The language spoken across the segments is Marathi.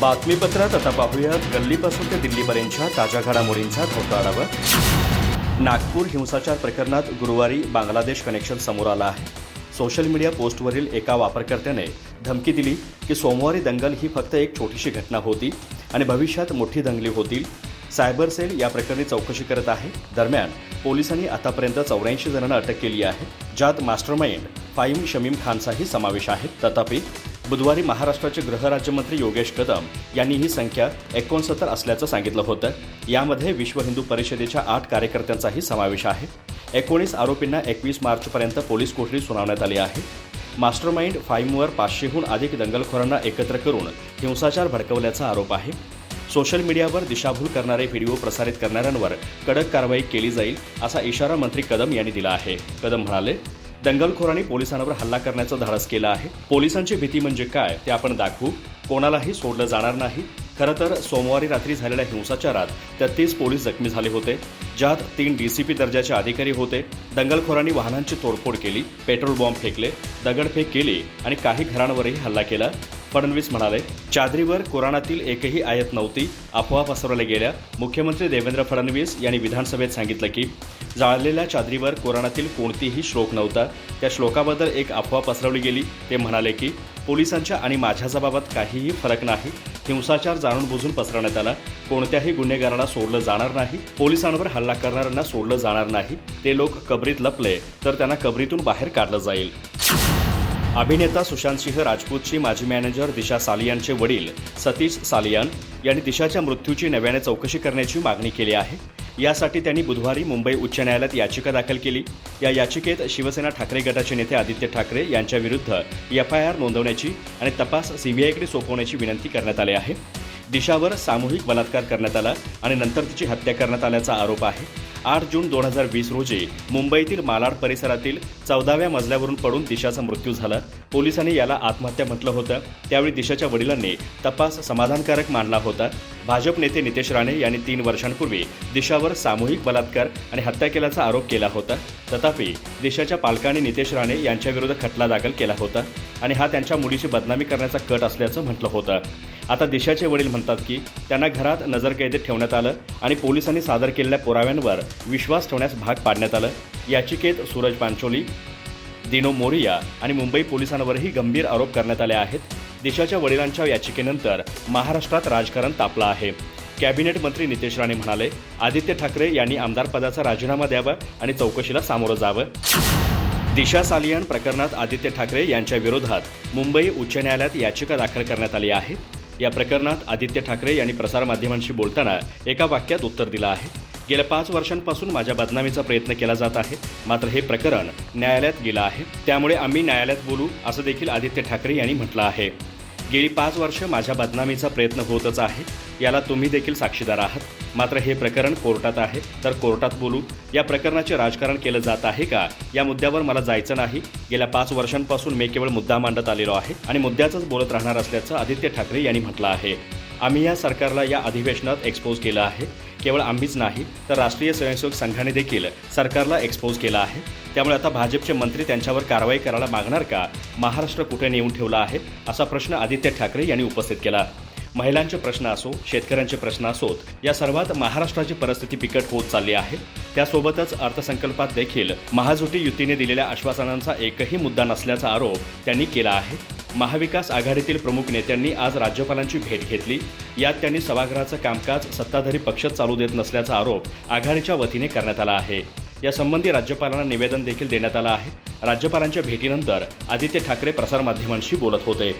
बातमीपत्रात आता पाहूयात. गल्लीपासून ते दिल्लीपर्यंतच्या ताज्या घडामोडींचा थोडा आढावा नागपूर हिंसाचार प्रकरणात गुरुवारी बांगलादेश कनेक्शन समोर आला आहे. सोशल मीडिया पोस्टवरील एका वापरकर्त्याने धमकी दिली की सोमवारी दंगल ही फक्त एक छोटीशी घटना होती आणि भविष्यात मोठी दंगली होतील. सायबर सेल या प्रकरणी चौकशी करत आहे. दरम्यान पोलिसांनी आतापर्यंत चौऱ्याऐंशी जणांना अटक केली आहे ज्यात मास्टरमाइंड फाईम शमीम खानचाही समावेश आहे. तथापि बुधवारी महाराष्ट्राचे गृहराज्यमंत्री योगेश कदम यांनी ही संख्या एकोणसत्तर असल्याचं सांगितलं होतं. यामध्ये विश्व हिंदू परिषदेच्या आठ कार्यकर्त्यांचाही समावेश आहे. एकोणीस आरोपींना एकवीस मार्चपर्यंत पोलीस कोठडी सुनावण्यात आली आहे. मास्टरमाइंड फाईमवर पाचशेहून अधिक दंगलखोरांना एकत्र करून हिंसाचार भडकवल्याचा आरोप आहे. सोशल मीडियावर दिशाभूल करणारे व्हिडिओ प्रसारित करणाऱ्यांवर कडक कारवाई केली जाईल असा इशारा मंत्री कदम यांनी दिला आहे. कदम म्हणाले दंगलखोरांनी पोलिसांवर हल्ला करण्याचं धाडस केलं आहे. पोलिसांची भीती म्हणजे काय ते आपण दाखवू. कोणालाही सोडलं जाणार नाही. खरं तर सोमवारी रात्री झालेल्या हिंसाचारात तेहतीस पोलीस जखमी झाले होते. ज्यात तीन डीसीपी दर्जाचे अधिकारी होते. दंगलखोरांनी वाहनांची तोडफोड केली पेट्रोल बॉम्ब फेकले दगडफेक केली आणि काही घरांवरही हल्ला केला. फडणवीस म्हणाले चादरीवर कुराणातील एकही आयत नव्हती. अफवा पसरवल्या गेल्या. मुख्यमंत्री देवेंद्र फडणवीस यांनी विधानसभेत सांगितलं की जाळलेल्या चादरीवर कोराणातील कोणतीही श्लोक नव्हता. त्या श्लोकाबद्दल एक अफवा पसरवली गेली. ते म्हणाले की पोलिसांच्या आणि माझ्या जबाबात काहीही फरक नाही. हिंसाचार जाणून बुजून पसरवण्यात आला. कोणत्याही गुन्हेगाराला सोडलं जाणार नाही. पोलिसांवर हल्ला करणाऱ्यांना सोडलं जाणार नाही. ते लोक कबरीत लपले तर त्यांना कबरीतून बाहेर काढलं जाईल. अभिनेता सुशांतसिंह राजपूतची माजी मॅनेजर दिशा सालियानचे वडील सतीश सालियान यांनी दिशाच्या मृत्यूची नव्याने चौकशी करण्याची मागणी केली आहे. यासाठी त्यांनी बुधवारी मुंबई उच्च न्यायालयात याचिका दाखल केली. या याचिकेत शिवसेना ठाकरे गटाचे नेते आदित्य ठाकरे यांच्याविरुद्ध एफ आय आर नोंदवण्याची आणि तपास सीबीआयकडे सोपवण्याची विनंती करण्यात आली आहे. दिशावर सामूहिक बलात्कार करण्यात आला आणि नंतर तिची हत्या करण्यात आल्याचा आरोप आहे. आठ जून दोन हजार वीस रोजी मुंबईतील मालाड परिसरातील चौदाव्या मजल्यावरून पडून दिशाचा मृत्यू झाला. पोलिसांनी याला आत्महत्या म्हटलं होतं. त्यावेळी दिशाच्या वडिलांनी तपास समाधानकारक मानला होता. भाजप नेते नितेश राणे यांनी तीन वर्षांपूर्वी दिशावर सामूहिक बलात्कार आणि हत्या केल्याचा आरोप केला होता. तथापि दिशाच्या पालकांनी नितेश राणे यांच्याविरुद्ध खटला दाखल केला होता आणि हा त्यांच्या मुलीची बदनामी करण्याचा कट असल्याचं म्हटलं होतं. आता दिशाचे वडील म्हणतात की त्यांना घरात नजरकैदेत ठेवण्यात आलं आणि पोलिसांनी सादर केलेल्या पुराव्यांवर विश्वास ठेवण्यास भाग पाडण्यात आलं. याचिकेत सूरज पांचोली दिनो मोरिया आणि मुंबई पोलिसांवरही गंभीर आरोप करण्यात आले आहेत. दिशाच्या वडिलांच्या याचिकेनंतर महाराष्ट्रात राजकारण तापलं आहे. कॅबिनेट मंत्री नितेश राणे म्हणाले आदित्य ठाकरे यांनी आमदारपदाचा राजीनामा द्यावा आणि चौकशीला सामोरं जावं. दिशा सालियान प्रकरणात आदित्य ठाकरे यांच्या विरोधात मुंबई उच्च न्यायालयात याचिका दाखल करण्यात आली आहे. या प्रकरणात आदित्य ठाकरे यांनी प्रसारमाध्यमांशी बोलताना एका वाक्यात उत्तर दिलं आहे. गेल्या पाच वर्षांपासून माझ्या बदनामीचा प्रयत्न केला जात आहे. मात्र हे प्रकरण न्यायालयात गेलं आहे. त्यामुळे आम्ही न्यायालयात बोलू असं देखील आदित्य ठाकरे यांनी म्हटलं आहे. गेली पाच वर्ष माझ्या बदनामीचा प्रयत्न होतच आहे. याला तुम्ही देखील साक्षीदार आहात. मात्र हे प्रकरण कोर्टात आहे. तर कोर्टात बोलू या प्रकरणाचे राजकारण केलं जात आहे का? या मुद्द्यावर मला जायचं नाही. गेल्या पाच वर्षांपासून मी केवळ मुद्दा मांडत आलेलो आहे आणि मुद्द्याचंच बोलत राहणार असल्याचं आदित्य ठाकरे यांनी म्हटलं आहे. आम्ही या सरकारला या अधिवेशनात एक्सपोज केलं आहे. केवळ आम्हीच नाही तर राष्ट्रीय स्वयंसेवक संघाने देखील सरकारला एक्सपोज केलं आहे. त्यामुळे आता भाजपचे मंत्री त्यांच्यावर कारवाई करायला मागणार का? महाराष्ट्र कुठे नेऊन ठेवला आहे? असा प्रश्न आदित्य ठाकरे यांनी उपस्थित केला. महिलांचे प्रश्न असो शेतकऱ्यांचे प्रश्न असोत या सर्वात महाराष्ट्राची परिस्थिती बिकट होत चालली आहे. त्यासोबतच अर्थसंकल्पात देखील महाजोटी युतीने दिलेल्या आश्वासनांचा एकही मुद्दा नसल्याचा आरोप त्यांनी केला आहे. महाविकास आघाडीतील प्रमुख नेत्यांनी आज राज्यपालांची भेट घेतली. यात त्यांनी सभागृहाचं कामकाज सत्ताधारी पक्ष चालू देत नसल्याचा आरोप आघाडीच्या वतीने करण्यात आला आहे. यासंबंधी राज्यपालांना निवेदन देखील देण्यात आलं आहे. राज्यपालांच्या भेटीनंतर आदित्य ठाकरे प्रसारमाध्यमांशी बोलत होते.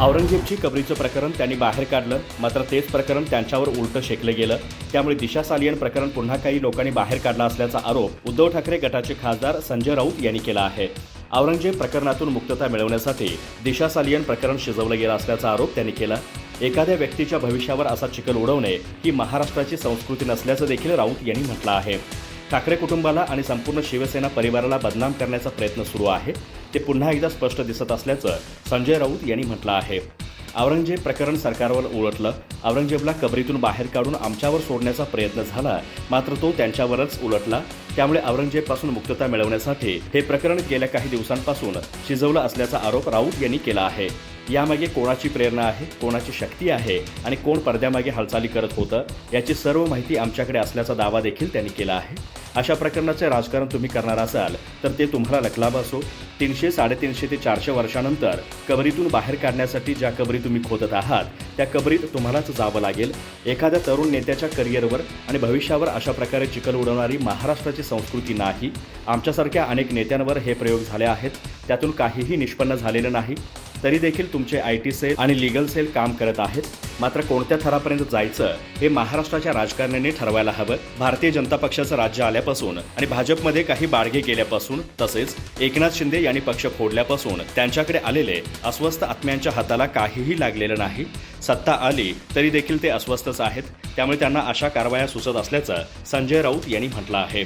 औरंगजेबची कबरीचं प्रकरण त्यांनी बाहेर काढलं मात्र तेच प्रकरण त्यांच्यावर उलटं शेकलं गेलं. त्यामुळे दिशा सालियन प्रकरण पुन्हा काही लोकांनी बाहेर काढला असल्याचा आरोप उद्धव ठाकरे गटाचे खासदार संजय राऊत यांनी केला आहे. औरंगजेब प्रकरणातून मुक्तता मिळवण्यासाठी दिशा सालियन प्रकरण शिजवलं गेलं असल्याचा आरोप त्यांनी केला. एखाद्या व्यक्तीच्या भविष्यावर असा चिखल उडवणे ही महाराष्ट्राची संस्कृती नसल्याचं देखील राऊत यांनी म्हटलं आहे. ठाकरे कुटुंबाला आणि संपूर्ण शिवसेना परिवाराला बदनाम करण्याचा प्रयत्न सुरू आहे. ते पुन्हा एकदा स्पष्ट दिसत असल्याचं संजय राऊत यांनी म्हटलं आहे. औरंगजेब प्रकरण सरकारवर उलटलं. औरंगजेबला कबरीतून बाहेर काढून आमच्यावर सोडण्याचा प्रयत्न झाला मात्र तो त्यांच्यावरच उलटला. त्यामुळे औरंगजेबपासून मुक्तता मिळवण्यासाठी हे प्रकरण गेल्या काही दिवसांपासून शिजवलं असल्याचा आरोप राऊत यांनी केला आहे. यामागे कोणाची प्रेरणा आहे कोणाची शक्ती आहे आणि कोण पडद्यामागे हालचाली करत होतं याची सर्व माहिती आमच्याकडे असल्याचा दावा देखील त्यांनी केला आहे. अशा प्रकरणाचे राजकारण तुम्ही करणार असाल तर ते तुम्हाला लकलाभ असो. तीनशे साडेतीनशे ते चारशे वर्षानंतर कबरीतून बाहेर काढण्यासाठी ज्या कबरी तुम्ही खोदत आहात त्या कबरीत तुम्हालाच जावं लागेल. एखाद्या तरुण नेत्याच्या करिअरवर आणि भविष्यावर अशा प्रकारे चिखल उडवणारी महाराष्ट्राची संस्कृती नाही. आमच्यासारख्या अनेक नेत्यांवर हे प्रयोग झाले आहेत. त्यातून काहीही निष्पन्न झालेलं नाही. तरी देखील तुमचे आय टी सेल आणि लिगल सेल काम करत आहेत. मात्र कोणत्या थरापर्यंत जायचं हे महाराष्ट्राच्या राजकारण्यांनी ठरवायला हवं. भारतीय जनता पक्षाचं राज्य आल्यापासून आणि भाजपमध्ये काही बाळगे गेल्यापासून तसेच एकनाथ शिंदे यांनी पक्ष फोडल्यापासून त्यांच्याकडे आलेले अस्वस्थ आत्म्यांच्या हाताला काहीही लागलेलं नाही. सत्ता आली तरी देखील ते अस्वस्थच आहेत. त्यामुळे त्यांना अशा कारवाया सुचत असल्याचं संजय राऊत यांनी म्हटलं आहे.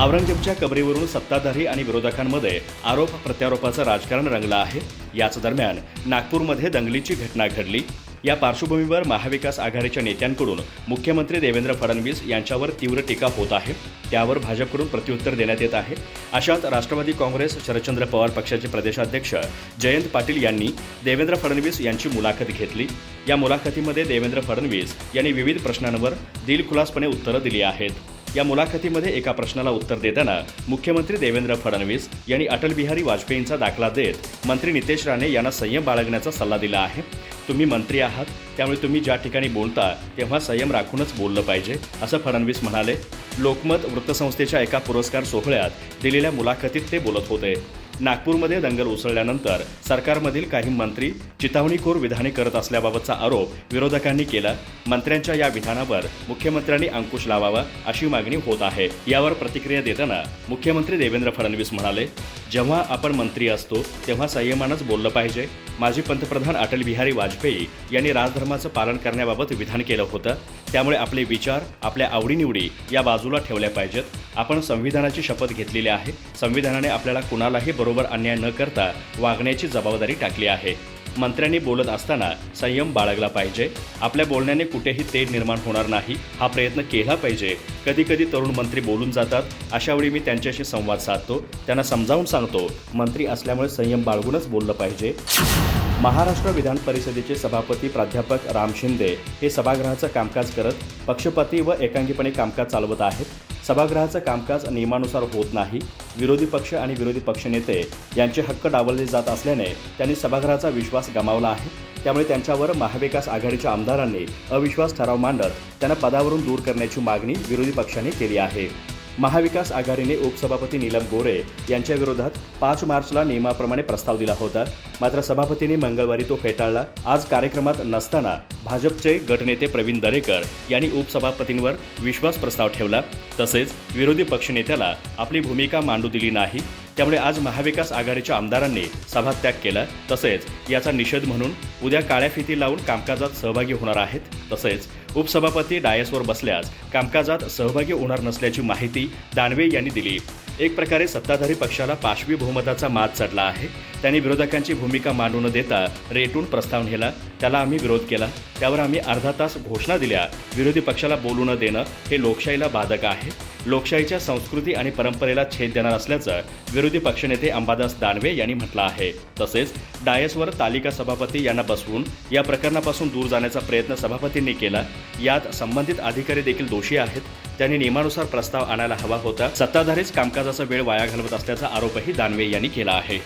औरंगजेबच्या कबरीवरून सत्ताधारी आणि विरोधकांमध्ये आरोप प्रत्यारोपाचं राजकारण रंगलं आहे. याच दरम्यान नागपूरमध्ये दंगलीची घटना घडली. या पार्श्वभूमीवर महाविकास आघाडीच्या नेत्यांकडून मुख्यमंत्री देवेंद्र फडणवीस यांच्यावर तीव्र टीका होत आहे. त्यावर भाजपकडून प्रत्युत्तर देण्यात येत आहे. अशात राष्ट्रवादी काँग्रेस शरदचंद्र पवार पक्षाचे प्रदेशाध्यक्ष जयंत पाटील यांनी देवेंद्र फडणवीस यांची मुलाखत घेतली. या मुलाखतीमध्ये देवेंद्र फडणवीस यांनी विविध प्रश्नांवर दिलखुलासपणे उत्तरं दिली आहेत. या मुलाखतीमध्ये एका प्रश्नाला उत्तर देताना मुख्यमंत्री देवेंद्र फडणवीस यांनी अटल बिहारी वाजपेयींचा दाखला देत मंत्री नितेश राणे यांना संयम बाळगण्याचा सल्ला दिला आहे. तुम्ही मंत्री आहात त्यामुळे तुम्ही ज्या ठिकाणी बोलता तेव्हा संयम राखूनच बोललं पाहिजे असं फडणवीस म्हणाले. लोकमत वृत्तसंस्थेच्या एका पुरस्कार सोहळ्यात दिलेल्या मुलाखतीत ते बोलत होते. नागपूरमध्ये दंगल उसळल्यानंतर सरकारमधील काही मंत्री चिथावणीखोर विधाने करत असल्याबाबतचा आरोप विरोधकांनी केला. मंत्र्यांच्या या विधानावर मुख्यमंत्र्यांनी अंकुश लावावा अशी मागणी होत आहे. यावर प्रतिक्रिया देताना मुख्यमंत्री देवेंद्र फडणवीस म्हणाले जेव्हा आपण मंत्री असतो तेव्हा संयमानच बोललं पाहिजे. माजी पंतप्रधान अटल बिहारी वाजपेयी यांनी राजधर्माचं पालन करण्याबाबत विधान केलं होतं. त्यामुळे आपले विचार आपल्या आवडीनिवडी या बाजूला ठेवल्या पाहिजेत. आपण संविधानाची शपथ घेतलेली आहे. संविधानाने आपल्याला कुणालाही बरोबर अन्याय न करता वागण्याची जबाबदारी टाकली आहे. मंत्र्यांनी बोलत असताना संयम बाळगला पाहिजे. आपल्या बोलण्याने कुठेही तेढ निर्माण होणार नाही. हा प्रयत्न केला पाहिजे. कधी कधी तरुण मंत्री बोलून जातात. अशावेळी मी त्यांच्याशी संवाद साधतो. त्यांना समजावून सांगतो. मंत्री असल्यामुळे संयम बाळगूनच बोललं पाहिजे. महाराष्ट्र विधान परिषदेचे सभापती प्राध्यापक राम शिंदे हे सभागृहाचं कामकाज करत पक्षपाती व एकांगीपणे कामकाज चालवत आहेत. सभागृहाचं कामकाज नियमानुसार होत नाही. विरोधी पक्ष आणि विरोधी पक्षनेते यांचे हक्क डावलले जात असल्याने त्यांनी सभागृहाचा विश्वास गमावला आहे. त्यामुळे त्यांच्यावर महाविकास आघाडीच्या आमदारांनी अविश्वास ठराव मांडत त्यांना पदावरून दूर करण्याची मागणी विरोधी पक्षाने केली आहे. महाविकास आघाडीने उपसभापती नीलम गोरे यांच्या विरोधात पाच मार्चला नियमाप्रमाणे प्रस्ताव दिला होता. मात्र सभापतींनी मंगळवारी तो फेटाळला. आज कार्यक्रमात नसताना भाजपचे गटनेते प्रवीण दरेकर यांनी उपसभापतींवर विश्वास प्रस्ताव ठेवला. तसेच विरोधी पक्षनेत्याला आपली भूमिका मांडू दिली नाही. त्यामुळे आज महाविकास आघाडीच्या आमदारांनी सभात्याग केला. तसेच याचा निषेध म्हणून उद्या काळ्या फिती लावून कामकाजात सहभागी होणार आहेत. तसेच उपसभापती डायसवर बसल्यास कामकाजात सहभागी होणार नसल्याची माहिती दानवे यांनी दिली. एक प्रकारे सत्ताधारी पक्षाला पाशवी बहुमताचा मात चढला आहे. त्यांनी विरोधकांची भूमिका मांडू न देता रेटून प्रस्ताव नेला. त्याला आम्ही विरोध केला. त्यावर आम्ही अर्धा तास घोषणा दिल्या. विरोधी पक्षाला बोलू न देणं हे लोकशाहीला बाधक आहे. लोकशाहीच्या संस्कृती आणि परंपरेला छेद देणार असल्याचं विरोधी पक्षनेते अंबादास दानवे यांनी म्हटलं आहे. तसेच डायसवर तालिका सभापती यांना बसवून या प्रकरणापासून दूर जाण्याचा प्रयत्न सभापतींनी केला. यात संबंधित अधिकारी देखील दोषी आहेत. त्यांनी नियमानुसार प्रस्ताव आणायला हवा होता. सत्ताधारीच कामकाजाचा वेळ वाया घालवत असल्याचा आरोपही दानवे यांनी केला आहे.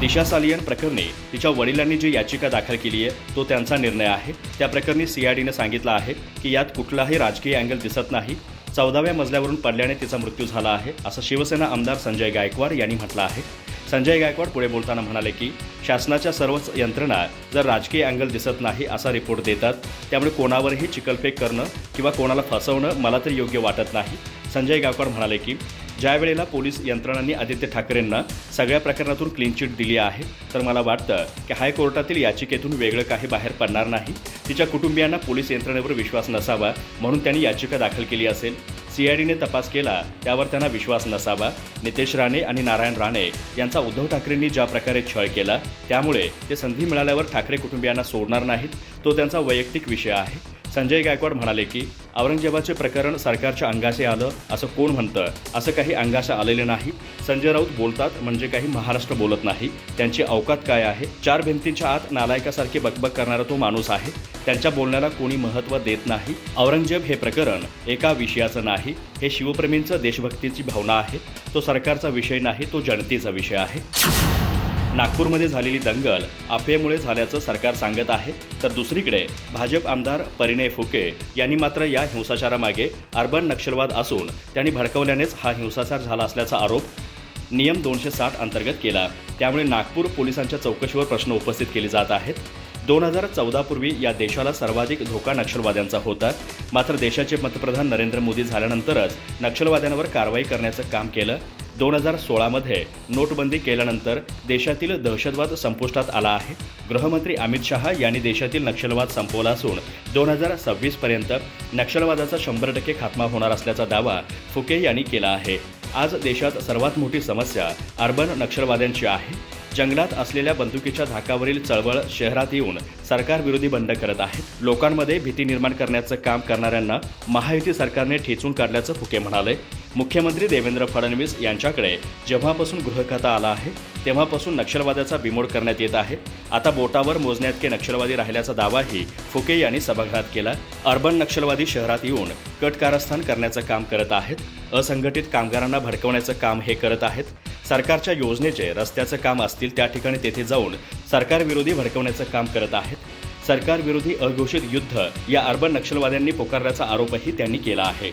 दिशा सालियन प्रकरणी तिच्या वडिलांनी जी याचिका दाखल केली आहे तो त्यांचा निर्णय आहे. त्या प्रकरणी सीआयडीनं सांगितलं आहे की यात कुठलाही राजकीय अँगल दिसत नाही. चौदाव्या मजल्यावरून पडल्याने तिचा मृत्यू झाला आहे असं शिवसेना आमदार संजय गायकवाड यांनी म्हटलं आहे. संजय गायकवाड पुढे बोलताना म्हणाले की शासनाच्या सर्वच यंत्रणा जर राजकीय अँगल दिसत नाही असा रिपोर्ट देतात त्यामुळे कोणावरही चिकलफेक करणं किंवा कोणाला फसवणं मला तरी योग्य वाटत नाही. संजय गायकवाड म्हणाले की ज्या वेळेला पोलीस यंत्रणांनी आदित्य ठाकरेंना सगळ्या प्रकरणातून क्लीन चिट दिली आहे तर मला वाटतं की हायकोर्टातील याचिकेतून वेगळं काही बाहेर पडणार नाही. तिच्या कुटुंबियांना पोलीस यंत्रणेवर विश्वास नसावा म्हणून त्यांनी याचिका दाखल केली असेल. सीआयडीने तपास केला त्यावर त्यांना विश्वास नसावा. नितेश राणे आणि नारायण राणे यांचा उद्धव ठाकरेंनी ज्या प्रकारे छळ केला त्यामुळे ते संधी मिळाल्यावर ठाकरे कुटुंबियांना सोडणार नाहीत. तो त्यांचा वैयक्तिक विषय आहे. संजय गायकवाड म्हणाले की औरंगजेबाचे प्रकरण सरकारच्या अंगाशी आलं असं कोण म्हणतं? असं काही अंगाशी आलेले नाही. संजय राऊत बोलतात म्हणजे काही महाराष्ट्र बोलत नाही. त्यांची अवकात काय आहे? चार भिंतींच्या आत नालायकासारखी बकबक करणारा तो माणूस आहे. त्यांच्या बोलण्याला कोणी महत्त्व देत नाही. औरंगजेब हे प्रकरण एका विषयाचं नाही. हे शिवप्रेमींचं देशभक्तीची भावना आहे. तो सरकारचा विषय नाही तो जनतेचा विषय आहे. नागपूरमध्ये झालेली दंगल अफवेमुळे झाल्याचं सरकार सांगत आहे. तर दुसरीकडे भाजप आमदार परिणय फुके यांनी मात्र या हिंसाचारामागे अर्बन नक्षलवाद असून त्यांनी भडकवल्यानेच हा हिंसाचार झाला असल्याचा आरोप नियम दोनशे साठ अंतर्गत केला. त्यामुळे नागपूर पोलिसांच्या चौकशीवर प्रश्न उपस्थित केले जात आहेत. दोन हजार चौदापूर्वी या देशाला सर्वाधिक धोका नक्षलवाद्यांचा होता. मात्र देशाचे पंतप्रधान नरेंद्र मोदी झाल्यानंतरच नक्षलवाद्यांवर कारवाई करण्याचं काम केलं. दोन हजार सोळामध्ये नोटबंदी केल्यानंतर देशातील दहशतवाद संपुष्टात आला आहे. गृहमंत्री अमित शहा यांनी देशातील नक्षलवाद संपवला असून दोन हजार सव्वीसपर्यंत नक्षलवादाचा शंभर टक्के खात्मा होणार असल्याचा दावा फुके यांनी केला आहे. आज देशात सर्वात मोठी समस्या अर्बन नक्षलवाद्यांची आहे. जंगलात असलेल्या बंदुकीच्या धाकावरील चळवळ शहरात येऊन सरकारविरोधी बंड करत आहेत. लोकांमध्ये भीती निर्माण करण्याचं काम करणाऱ्यांना महायुती सरकारने ठेचून काढल्याचं फुके म्हणाले. मुख्यमंत्री देवेंद्र फडणवीस यांच्याकडे जेव्हापासून गृहखाता आला आहे तेव्हापासून नक्षलवादाचा बिमोड करण्यात येत आहे. आता बोटावर मोजण्यातके नक्षलवादी राहिल्याचा दावाही फुके यांनी सभागृहात केला. अर्बन नक्षलवादी शहरात येऊन कट कारस्थान करण्याचं काम करत आहेत. असंघटित कामगारांना भडकवण्याचं काम हे करत आहेत. सरकारच्या योजनेचे रस्त्याचं काम असतील त्या ठिकाणी तेथे जाऊन सरकारविरोधी भडकवण्याचं काम करत आहेत. सरकारविरोधी अघोषित युद्ध या अर्बन नक्षलवाद्यांनी पुकारल्याचा आरोपही त्यांनी केला आहे.